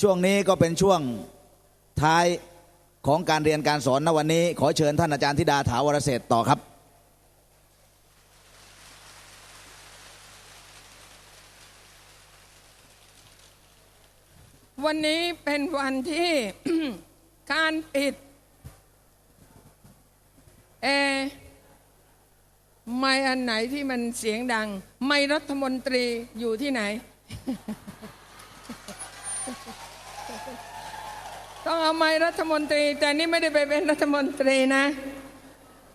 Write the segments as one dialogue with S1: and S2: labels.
S1: ช่วงนี้ก็เป็นช่วงท้ายของการเรียนการสอนณวันนี้ ขอเชิญท่านอาจารย์ธิดาถาวรเศรษฐ์ต่อครับ
S2: วันนี้เป็นวันที่การปิดเออไม่อันไหนที่มันเสียงดัง ไม่รัฐมนตรีอยู่ที่ไหน ต้องเอาไม่รัฐมนตรี แต่นี่ไม่ได้ไปเป็นรัฐมนตรีนะ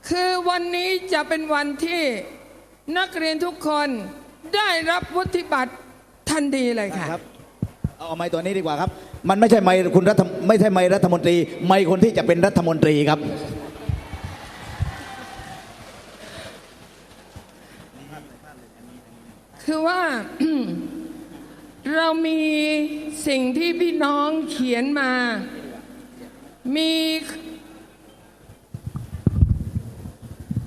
S2: คือวันนี้จะเป็นวันที่นักเรียนทุกคนได้รับวุฒิบัตรทันทีเลยค่ะ
S1: ครับเอาเอาไม้ตัวนี้ดีกว่าครับ มันไม่ใช่ไม้คุณรัฐไม่ใช่ไม้รัฐมนตรี ไม้คนที่จะเป็นรัฐมนตรีครับ
S2: คือว่าเรามีสิ่งที่พี่น้องเขียนมา มี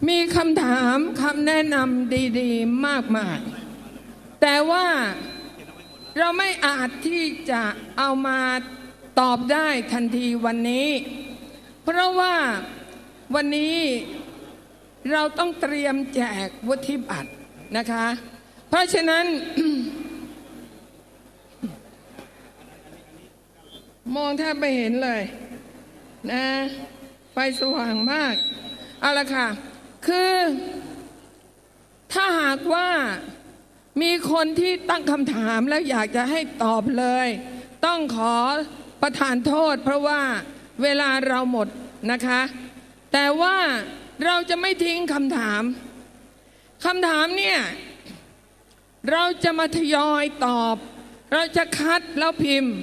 S2: มีคำถามคำแนะนำดีๆ มากมาย แต่ว่าเราไม่อาจที่จะเอามาตอบได้ทันทีวันนี้ เพราะว่าวันนี้เราต้องเตรียมแจกวุฒิบัตรนะคะ เพราะฉะนั้นมองแทบไม่เห็นเลย นะไฟสว่างมากเอาละค่ะ คือถ้าหากว่ามีคนที่ตั้งคำถามแล้วอยากจะให้ตอบเลย ต้องขอประทานโทษ เพราะว่าเวลาเราหมดนะคะ แต่ว่าเราจะไม่ทิ้งคำถามคำถามเนี่ยเราจะมาทยอยตอบ เราจะคัดแล้วพิมพ์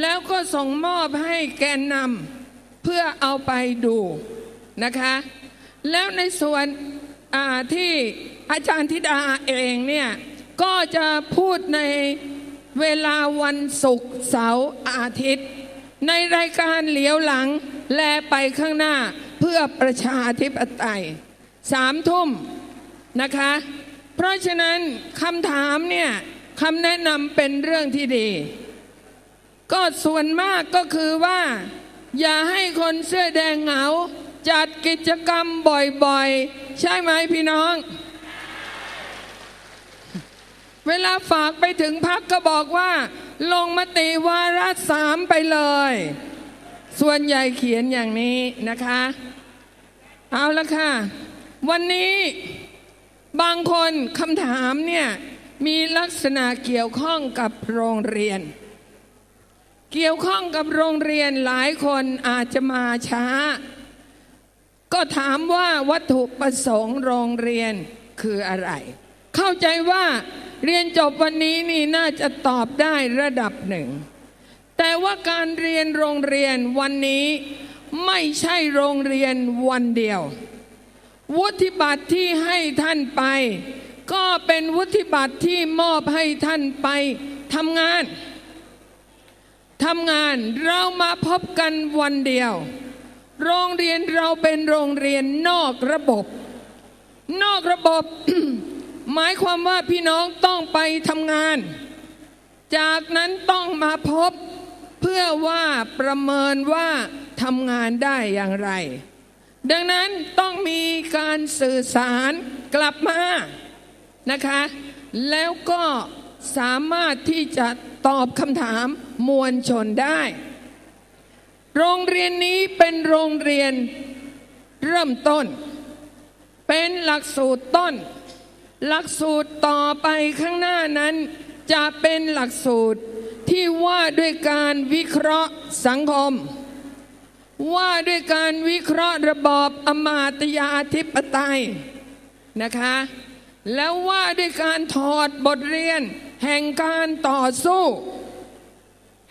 S2: แล้วก็ส่งมอบให้แกนนำ เพื่อเอาไปดูนะคะ แล้วในส่วนที่อาจารย์ธิดาเองเนี่ยก็จะพูดในเวลาวันศุกร์เสาร์อาทิตย์ ในรายการเหลียวหลังแลไปข้างหน้าเพื่อประชาธิปไตยสามทุ่มนะคะ เพราะฉะนั้นคำถามเนี่ยคำแนะนำเป็นเรื่องที่ดี ก็ส่วนมากก็คือว่า อย่าให้คนเสื้อแดงเหงา จัดกิจกรรมบ่อยๆ ใช่ไหมพี่น้อง เวลาฝากไปถึงพักก็บอกว่า ลงมติวาระสามไปเลย ส่วนใหญ่เขียนอย่างนี้นะคะ เอาละค่ะ วันนี้บางคนคำถามเนี่ยมีลักษณะเกี่ยวข้องกับโรงเรียน เกี่ยวข้องกับโรงเรียนหลายคนอาจจะมาช้า ก็ถามว่าวัตถุประสงค์โรงเรียนคืออะไร เข้าใจว่าเรียนจบวันนี้นี่น่าจะตอบได้ระดับหนึ่ง แต่ว่าการเรียนโรงเรียนวันนี้ไม่ใช่โรงเรียนวันเดียว วุฒิบัตรที่ให้ท่านไป ก็เป็นวุฒิบัตรที่มอบให้ท่านไปทำงาน ทำงานเรามาพบกันวันเดียว โรงเรียนเราเป็นโรงเรียนนอกระบบ นอกระบบ หมายความว่าพี่น้องต้องไปทำงาน จากนั้นต้องมาพบเพื่อว่าประเมินว่าทำงานได้อย่างไร ดังนั้นต้องมีการสื่อสารกลับมานะคะ แล้วก็สามารถที่จะ ตอบคำถามมวลชนได้ โรงเรียนนี้เป็นโรงเรียนเริ่มต้น เป็นหลักสูตรต้น หลักสูตรต่อไปข้างหน้านั้น จะเป็นหลักสูตรที่ว่าด้วยการวิเคราะห์สังคม ว่าด้วยการวิเคราะห์ระบอบอมาตยาธิปไตยนะคะ แล้วว่าด้วยการถอดบทเรียน แห่งการต่อสู้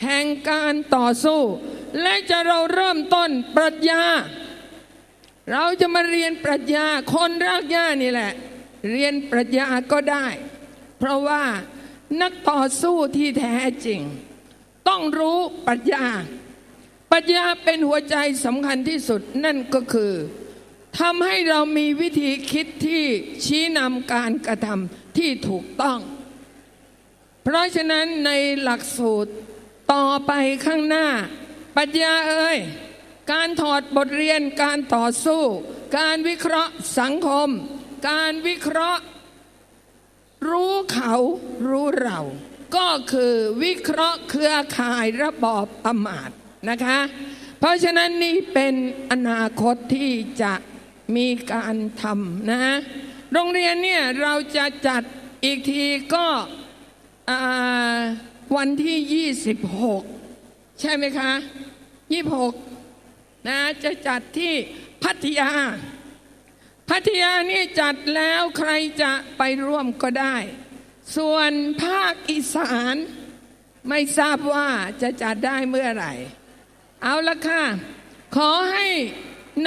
S2: แห่งการต่อสู้ และจะเราเริ่มต้นปรัชญา เราจะมาเรียนปรัชญาคนรากหญ้านี่แหละ เรียนปรัชญาก็ได้ เพราะว่านักต่อสู้ที่แท้จริง ต้องรู้ปรัชญาปรัชญาเป็นหัวใจสำคัญที่สุดนั่นก็คือทำให้เรามีวิธีคิดที่ชี้นำการกระทำที่ถูกต้อง ราะฉะนั้นในหลักสูตรต่อไปข้างหน้าปรัชญาเอ่ยการถอดบทเรียนการต่อสู้ การวิเคราะห์สังคม การวิเคราะห์ รู้เขารู้เรา ก็คือวิเคราะห์เครือข่ายระบอบอำมาตย์นะคะ เพราะฉะนั้นนี่เป็นอนาคตที่จะมีการทำนะ โรงเรียนเนี่ยเราจะจัดอีกทีก็ วันที่ 26 ใช่ไหมคะ 26 นะจะจัดที่พัทยา พัทยานี่จัดแล้วใครจะไปร่วมก็ได้ ส่วนภาคอีสานไม่ทราบว่าจะจัดได้เมื่อไหร่ เอาละค่ะ ขอให้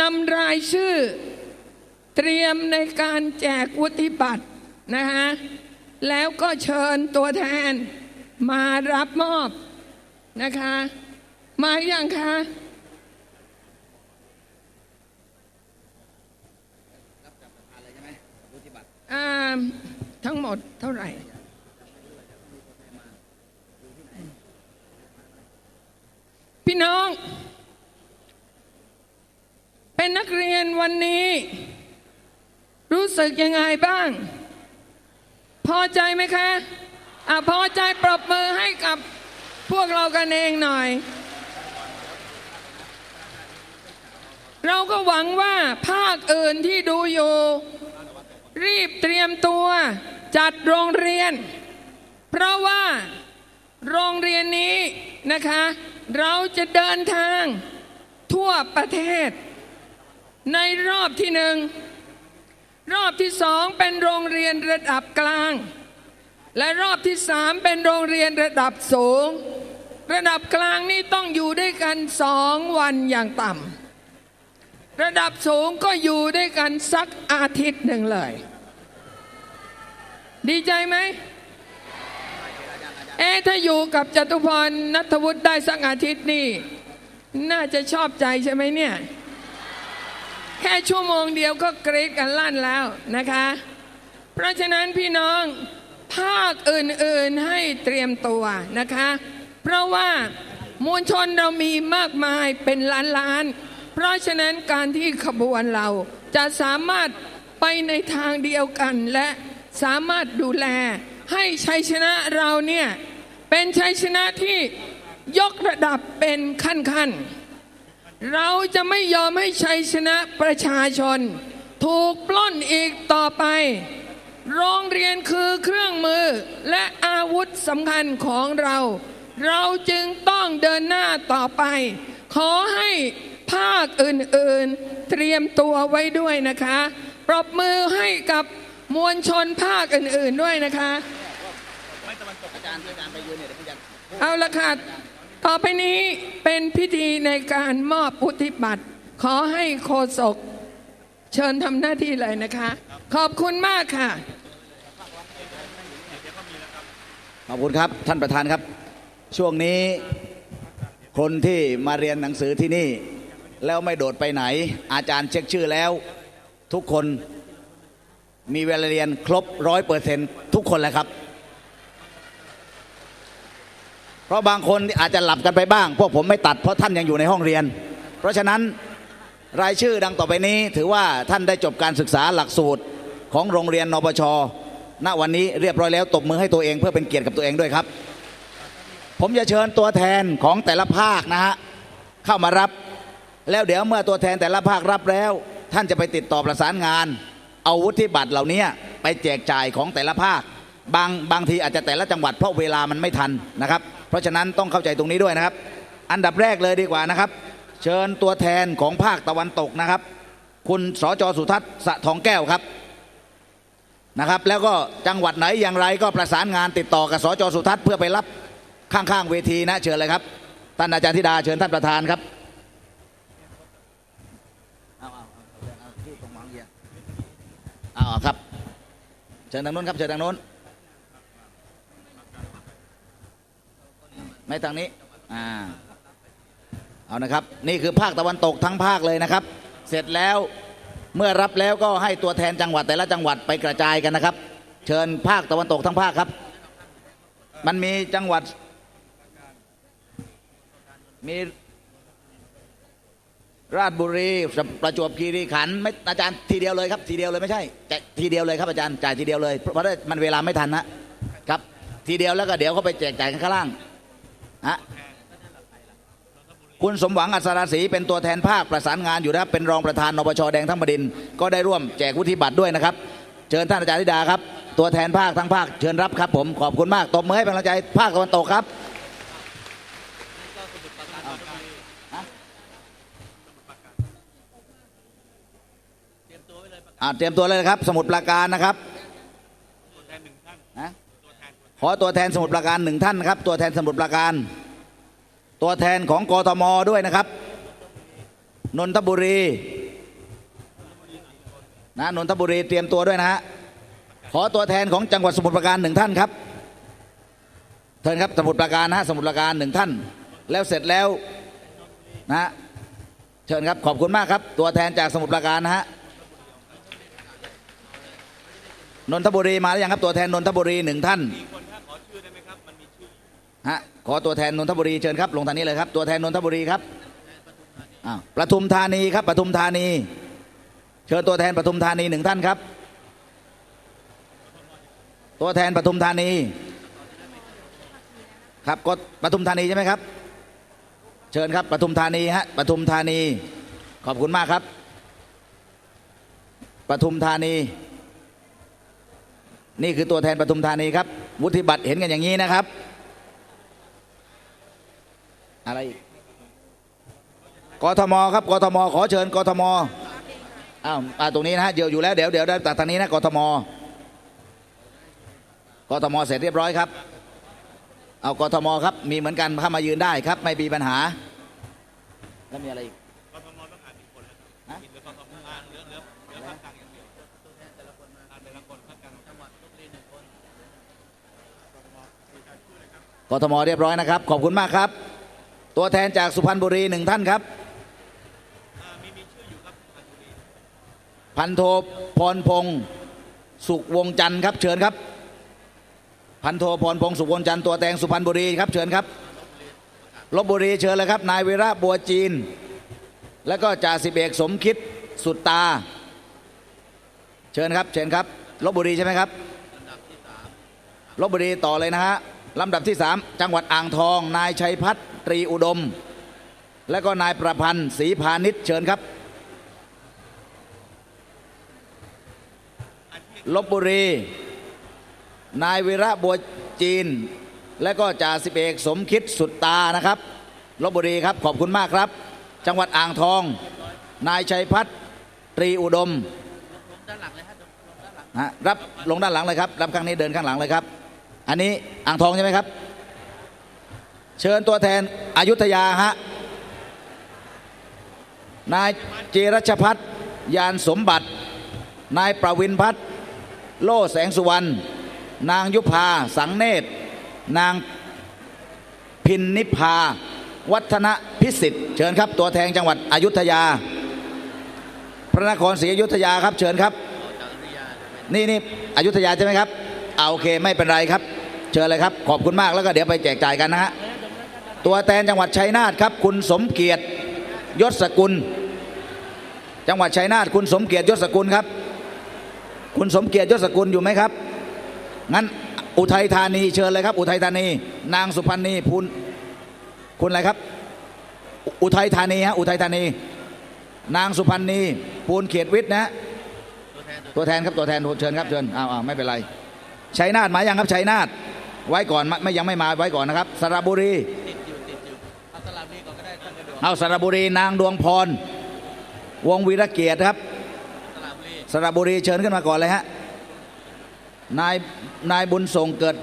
S2: นำรายชื่อเตรียมในการแจกวุฒิบัตรนะคะ แล้วก็เชิญตัวแทนมารับมอบนะคะ มาอย่างคะอ่าทั้งหมดเท่าไหร่ พี่น้อง เป็นนักเรียนวันนี้ รู้สึกยังไงบ้างพ อใจไหมคะอะพอใจปรบมือให้กับพวกเรากันเองหน่อย เราก็หวังว่าภาคอื่นที่ดูอยู่ รีบเตรียมตัวจัดโรงเรียน เพราะว่าโรงเรียนนี้นะคะ เราจะเดินทางทั่วประเทศ ในรอบที่หนึ่ง รอบที่สองเป็นโรงเรียนระดับกลาง และรอบที่สามเป็นโรงเรียนระดับสูง ระดับกลางนี่ต้องอยู่ด้วยกันสองวันอย่างต่ำระดับสูงก็อยู่ด้วยกันสักอาทิตย์หนึ่งเลย ดีใจไหมเอ๊ถ้าอยู่กับจตุพรนัทวุฒิได้สักอาทิตย์นี่ น่าจะชอบใจใช่ไหมเนี่ย แค่ชั่วโมงเดียวก็กรี๊ดกันลั่นแล้วนะคะ เพราะฉะนั้นพี่น้องภาคอื่นๆให้เตรียมตัวนะคะ เพราะว่ามวลชนเรามีมากมายเป็นล้านๆ เพราะฉะนั้นการที่ขบวนเราจะสามารถไปในทางเดียวกันและสามารถดูแลให้ชัยชนะเราเนี่ยเป็นชัยชนะที่ยกระดับเป็นขั้นๆ เราจะไม่ยอมให้ชัยชนะประชาชน ถูกปล้นอีกต่อไป โรงเรียนคือเครื่องมือและอาวุธสำคัญของเรา เราจึงต้องเดินหน้าต่อไป ขอให้ภาคอื่นๆ เตรียมตัวไว้ด้วยนะคะ ปรบมือให้กับมวลชนภาคอื่นๆด้วยนะคะเอาละค่ะ ต่อไปนี้เป็นพิธีในการมอบพุทธิบัตรขอให้โฆษกเชิญทำหน้าที่เลยนะคะ ขอบคุณมากค่ะ
S1: ขอบคุณครับท่านประธานครับ ช่วงนี้คนที่มาเรียนหนังสือที่นี่ แล้วไม่โดดไปไหน อาจารย์เช็คชื่อแล้ว ทุกคนมีเวลาเรียนครบร้อยเปอร์เซ็นทุกคนแหละครับ เพราะบางคนอาจจะหลับกันไปบ้าง พวกผมไม่ตัดเพราะท่านยังอยู่ในห้องเรียน เพราะฉะนั้นรายชื่อดังต่อไปนี้ ถือว่าท่านได้จบการศึกษาหลักสูตรของโรงเรียนนปชณวันนี้เรียบร้อยแล้วตบมือให้ตัวเองเพื่อเป็นเกียรติกับตัวเองด้วยครับ ผมจะเชิญตัวแทนของแต่ละภาคนะฮะเข้ามารับ แล้วเดี๋ยวเมื่อตัวแทนแต่ละภาครับแล้ว ท่านจะไปติดต่อประสานงาน เอาวุฒิบัตรเหล่านี้ไปแจกจ่ายของแต่ละภาค บางบางทีอาจจะแต่ละจังหวัดเพราะเวลามันไม่ทันนะครับ เพราะฉะนั้นต้องเข้าใจตรงนี้ด้วยนะครับ อันดับแรกเลยดีกว่านะครับ เชิญตัวแทนของภาคตะวันตกนะครับ คุณสจสุทัศน์สะทองแก้วครับนะครับ แล้วก็จังหวัดไหนอย่างไรก็ประสานงานติดต่อกับสจสุทัศน์เพื่อไปรับข้างๆเวทีนะเชิญเลยครับท่านอาจารย์ธิดาเชิญท่านประธานครับเอาเอาเอาเอาที่ตรงมังเยียเอาเอาครับเชิญทางโน้นครับเชิญทางโน้น ไม่ทางนี้อ่าเอานะครับ นี่คือภาคตะวันตกทั้งภาคเลยนะครับ เสร็จแล้วเมื่อรับแล้วก็ให้ตัวแทนจังหวัดแต่ละจังหวัดไปกระจายกันนะครับ เชิญภาคตะวันตกทั้งภาคครับ มันมีจังหวัด มีราชบุรีประจวบคีรีขันธ์ไม่อาจารย์ทีเดียวเลยครับ ทีเดียวเลยไม่ใช่จ่ายทีเดียวเลยครับอาจารย์จ่ายทีเดียวเลยเพราะว่ามันเวลาไม่ทันนะครับ ทีเดียวแล้วก็เดี๋ยวเขาไปแจกจ่ายกันข้างล่าง ฮะคุณสมหวังอัศราศีเป็นตัวแทนภาคประสานงานอยู่นะครับ เป็นรองประธานนปชแดงทั้งบดิน ก็ได้ร่วมแจกวุฒิบัตรด้วยนะครับ เชิญท่านอาจารย์ธิดาครับ ตัวแทนภาคทั้งภาคเชิญรับครับผมขอบคุณมากตบมือให้เป็นกำลังใจภาคตะวันตกครับเตรียมตัวเลยนะครับ สมุดปราการนะครับ ขอตัวแทนสมุดปราการหนึ่งท่านนะครับ ตัวแทนสมุดปราการ ตัวแทนของกทมด้วยนะครับ นนทบุรีนะนนทบุรีเตรียมตัวด้วยนะฮะขอตัวแทนของจังหวัดสมุทรปราการหนึ่งท่านครับเชิญครับสมุทรปราการนะฮะสมุทรปราการหนึ่งท่าน แล้วเสร็จแล้วนะฮะเชิญครับขอบคุณมากครับ ตัวแทนจากสมุทรปราการนะฮะนนทบุรีมาหรือยังครับตัวแทนนนทบุรีหนึ่งท่าน ฮะขอตัวแทนนนทบุรีเชิญครับลงทางนี้เลยครับ ตัวแทนนนทบุรีครับอ้าวปทุมธานีครับปทุมธานี เชิญตัวแทนปทุมธานีหนึ่งท่านครับ ตัวแทนปทุมธานี ครับก็ปทุมธานีใช่ไหมครับ เชิญครับปทุมธานีฮะปทุมธานี ขอบคุณมากครับปทุมธานี นี่คือตัวแทนปทุมธานีครับวุฒิบัตรเห็นกันอย่างนี้นะครับ อะไรอีกกทมครับกทมขอเชิญกทมอ้าวอ่าตรงนี้นะฮะเดี๋ยวอยู่แล้วเดี๋ยวเดี๋ยวได้ตัดทางนี้นะกทมกทมเสร็จเรียบร้อยครับ เอากทมครับ มีเหมือนกันเข้ามายืนได้ครับ ไม่มีปัญหา แล้วมีอะไรอีกฮะกทมเรียบร้อยนะครับ ขอบคุณมากครับ ตัวแทนจากสุพรรณบุรีหนึ่งท่านครับ พันโทพรพงศ์สุขวงจันทร์ครับ เชิญครับ พันโทพรพงศ์สุขวงจันทร์ตัวแทนสุพรรณบุรีครับ เชิญครับลบบุรีเชิญเลยครับ นายวีระบัวจีน แล้วก็จ่าสิบเอกสมคิดสุดตา เชิญครับ เชิญครับลบบุรีใช่ไหมครับลบบุรีต่อเลยนะฮะลำดับที่ 3 จังหวัดอ่างทอง นายชัยพัฒน์ ตรีอุดม และก็นายประพันธ์ศรีพาณิชเชิญครับลบบุรี นายวิระบัวจีน และก็จ่าสิบเอกสมคิดสุดตานะครับลบบุรีครับขอบคุณมากครับ จังหวัดอ่างทอง นายชัยพัฒน์ตรีอุดมรับลงด้านหลังเลยครับ รับข้างนี้เดินข้างหลังเลยครับ อันนี้อ่างทองใช่ไหมครับ เชิญตัวแทนอายุทยาฮะนายเจรชพัฒน์ยานสมบัติ นายประวินพัฒน์โลแสงสุวรรณนางยุพาสังเนตนางพินนิพา วัฒนพิสิทธิ์เชิญครับ ตัวแทนจังหวัดอยุธยา พระนครศรีอยุธยาครับ เชิญครับ นี่นี่อยุธยาใช่ไหมครับเอาโอเคไม่เป็นไรครับ เชิญเลยครับ ขอบคุณมากแล้วก็เดี๋ยวไปแจกจ่ายกันนะฮะ ตัวแทนจังหวัดชัยนาทครับ คุณสมเกียรติยศสกุล จังหวัดชัยนาทคุณสมเกียรติยศสกุลครับ คุณสมเกียรติยศสกุลอยู่ไหมครับงั้นอุทัยธานีเชิญเลยครับ อุทัยธานี นางสุพรรณีพูนคุณอะไรครับ อุทัยธานีฮะอุทัยธานี นางสุพรรณีปูนเขียดวิทย์นะตัวแทนครับตัวแทนเชิญครับเชิญอ้าวอ้าวไม่เป็นไรชัยนาทมายังครับชัยนาทไว้ก่อนไม่ยังไม่มาไว้ก่อนนะครับ สระบุรี เอาสระบุรีนางดวงพร วงวีระเกียรติครับ สระบุรีเชิญขึ้นมาก่อนเลยฮะ นายนายบุญส่งเกิด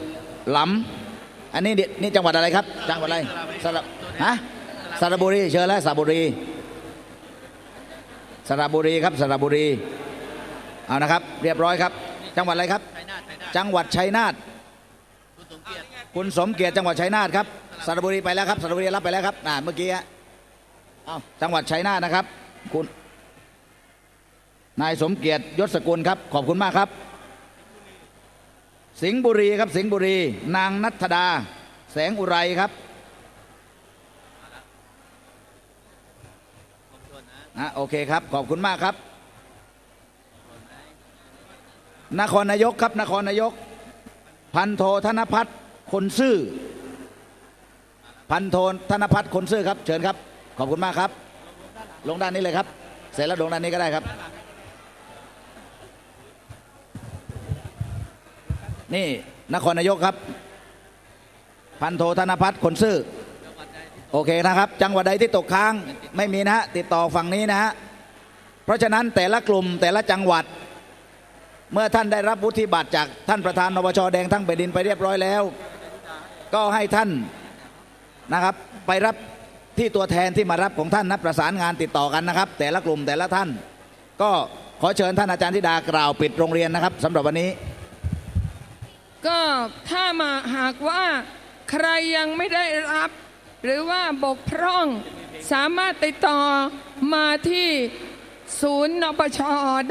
S1: หลำอันนี้นี่นี่จังหวัดอะไรครับ จังหวัดอะไรสระฮะสระบุรีเชิญแล้วสระบุรี สระบุรีครับสระบุรี เอานะครับ เรียบร้อยครับ จังหวัดอะไรครับ จังหวัดชัยนาทคุณสมเกียรติจังหวัดชัยนาทครับสระบุรีไปแล้วครับสระบุรีรับไปแล้วครับอ่าเมื่อกี้ฮะเอา จังหวัดชัยนาทนะครับ คุณนายสมเกียรติยศสกุลครับ ขอบคุณมากครับ สิงห์บุรีครับ สิงห์บุรี นางนัทดา แสงอุไรครับฮะโอเคครับ ขอบคุณมากครับ นครนายกครับ นครนายก พันโทธนพัฒน์คนซื่อ พันโทธนพัฒน์คนซื่อครับ เชิญครับ ขอบคุณมากครับ ลงด้านนี้เลยครับ เสร็จแล้วลงด้านนี้ก็ได้ครับ นี่นครนายกครับ พันโทธนพัฒน์คนซื่อโอเคนะครับ จังหวัดใดที่ตกค้างไม่มีนะฮะติดต่อฝั่งนี้นะฮะเพราะฉะนั้นแต่ละกลุ่มแต่ละจังหวัด เมื่อท่านได้รับวุฒิบัตรจากท่านประธานนปชแดงทั้งแผ่นดินไปเรียบร้อยแล้ว ก็ให้ท่านนะครับไปรับ ที่ตัวแทนที่มารับของท่านนับประสานงานติดต่อกันนะครับ แต่ละกลุ่มแต่ละท่าน ก็ขอเชิญท่านอาจารย์ธิดากล่าวปิดโรงเรียนนะครับสำหรับวันนี้
S2: ก็ถ้ามาหากว่าใครยังไม่ได้รับ หรือว่าบกพร่องสามารถติดต่อมาที่ศูนย์นปช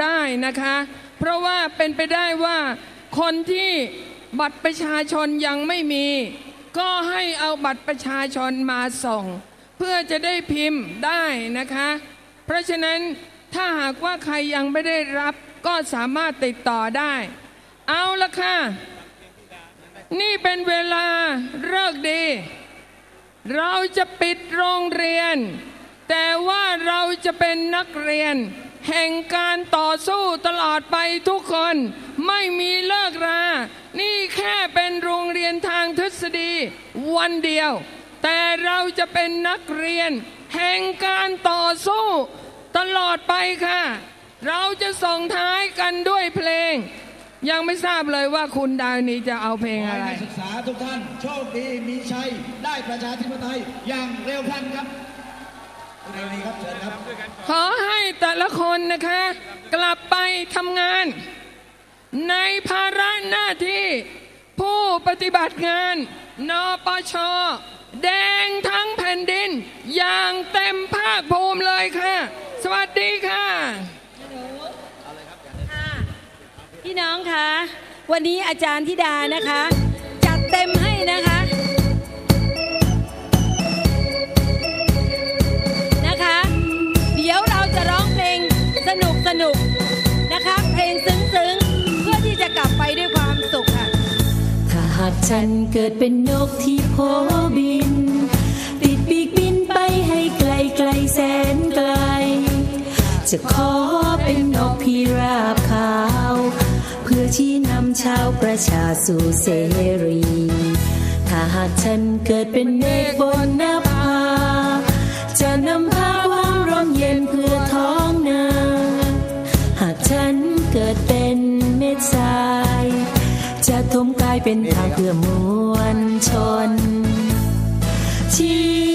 S2: ได้นะคะ เพราะว่าเป็นไปได้ว่าคนที่บัตรประชาชนยังไม่มี ก็ให้เอาบัตรประชาชนมาส่ง เพื่อจะได้พิมพ์ได้นะคะ เพราะฉะนั้นถ้าหากว่าใครยังไม่ได้รับก็สามารถติดต่อได้ เอาละค่ะ นี่เป็นเวลาเลิกดี เราจะปิดโรงเรียน แต่ว่าเราจะเป็นนักเรียน แห่งการต่อสู้ตลอดไปทุกคน ไม่มีเลิกรา นี่แค่เป็นโรงเรียนทางทฤษฎีวันเดียว แต่เราจะเป็นนักเรียน แห่งการต่อสู้ ตลอดไปค่ะ เราจะส่งท้ายกันด้วยเพลง ยังไม่ทราบเลยว่าคุณดาวนีจะเอาเพลง
S1: ขอ
S2: อะไร
S1: ให้นักศึกษาทุกท่าน โชคดีมีชัย ได้ประชาธิปไตยอย่างเร็วพลันครับเร็วนี้ครับเชิญครับ
S2: ขอให้แต่ละคนนะคะ กลับไปทำงาน ในภาระหน้าที่ ผู้ปฏิบัติงาน นปช แดงทั้งแผ่นดิน อย่างเต็มภาคภูมิเลยค่ะ สวัสดีค่ะ
S3: ค่ะพี่น้องคะวันนี้อาจารย์ธิดานะคะ จัดเต็มให้นะคะนะคะ เดี๋ยวเราจะร้องเพลงสนุกสนุก ฉันเกิดเป็นนกที่โพบิน ติดปีกบินไปให้ไกลไกลแสนไกล จะขอเป็นนกพิราบขาว เพื่อที่นำชาวประชาสู่เสรี ถ้าหากฉันเกิดเป็นเมฆบนหน้า เป็นทางเพื่อมวลชนชี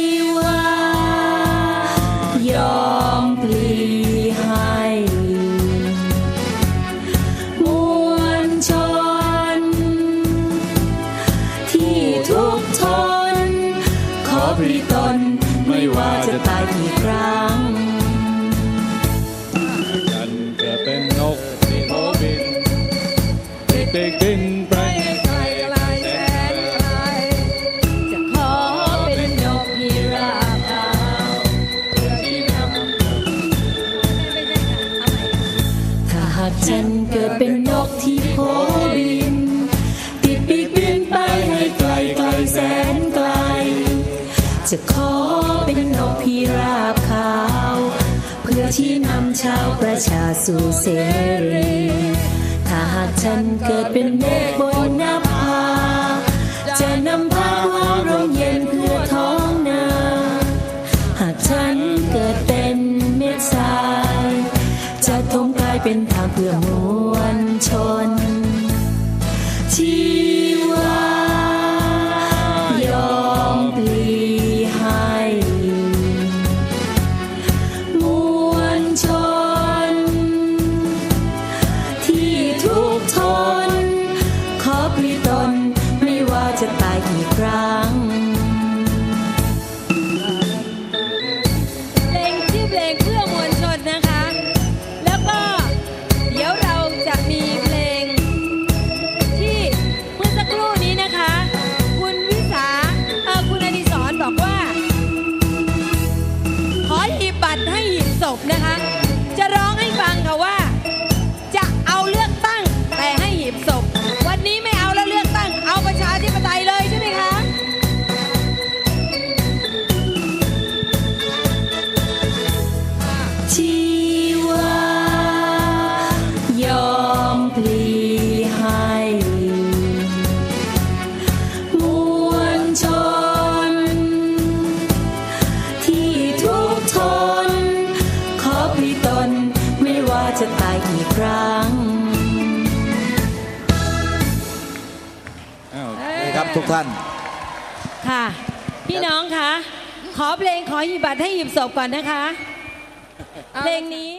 S3: จะขอเป็นนกพิราบขาว เพื่อที่นำชาวประชาสู่เสรีถ้าหากฉันเกิดเป็นเมฆบนหน้าผาจะนำพาความร่มเย็นเพื่อท้องนา หากฉันเกิดเป็นเม็ดทราย จะทมกลายเป็นทางเพื่อ
S1: ท่าน
S4: ค่ะ พี่น้องคะ ขอเพลงขอหยิบบัตรให้หยิบศพก่อนนะคะ เพลงนี้